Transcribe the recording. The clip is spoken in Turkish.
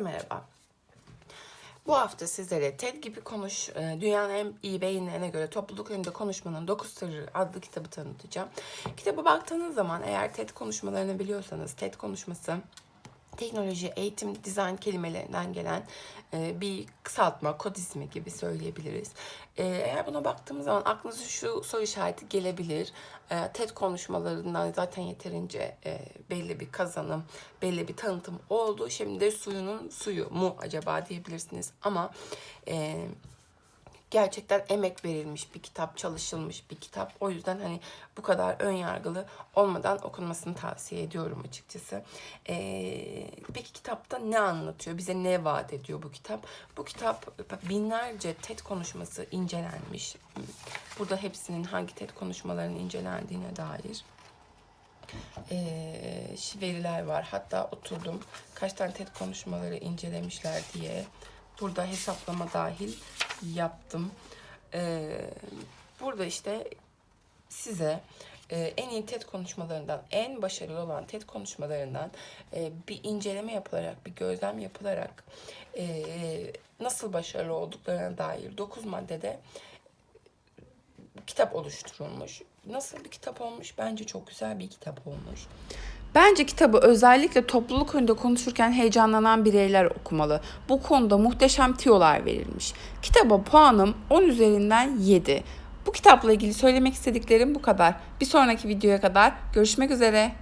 Herkese merhaba. Bu hafta sizlere TED gibi konuş, e, dünyanın en iyi beyinlerine göre topluluk önünde konuşmanın 9 sırrı adlı kitabı tanıtacağım. Kitaba baktığınız zaman eğer TED konuşmalarını biliyorsanız TED konuşması teknoloji, eğitim, dizayn kelimelerinden gelen e, bir kısaltma, kod ismi gibi söyleyebiliriz. E, eğer buna baktığımız zaman aklınıza şu soru işareti gelebilir. E, TED konuşmalarından zaten yeterince belli bir kazanım, belli bir tanıtım oldu. Şimdi de suyunun suyu mu acaba diyebilirsiniz. Ama e, gerçekten emek verilmiş bir kitap, çalışılmış bir kitap. O yüzden hani bu kadar ön yargılı olmadan okunmasını tavsiye ediyorum açıkçası. Ee, peki kitapta ne anlatıyor? Bize ne vaat ediyor bu kitap? Bu kitap binlerce TED konuşması incelenmiş. Burada hepsinin hangi TED konuşmalarının incelendiğine dair ee, veriler var. Hatta oturdum kaç tane TED konuşmaları incelemişler diye. Burada hesaplama dahil yaptım. Ee, burada işte size e, en iyi TED konuşmalarından, en başarılı olan TED konuşmalarından e, bir inceleme yapılarak, bir gözlem yapılarak e, nasıl başarılı olduklarına dair 9 maddede kitap oluşturulmuş. Nasıl bir kitap olmuş? Bence çok güzel bir kitap olmuş. Bence kitabı özellikle topluluk önünde konuşurken heyecanlanan bireyler okumalı. Bu konuda muhteşem tiyolar verilmiş. Kitaba puanım 10 üzerinden 7. Bu kitapla ilgili söylemek istediklerim bu kadar. Bir sonraki videoya kadar görüşmek üzere.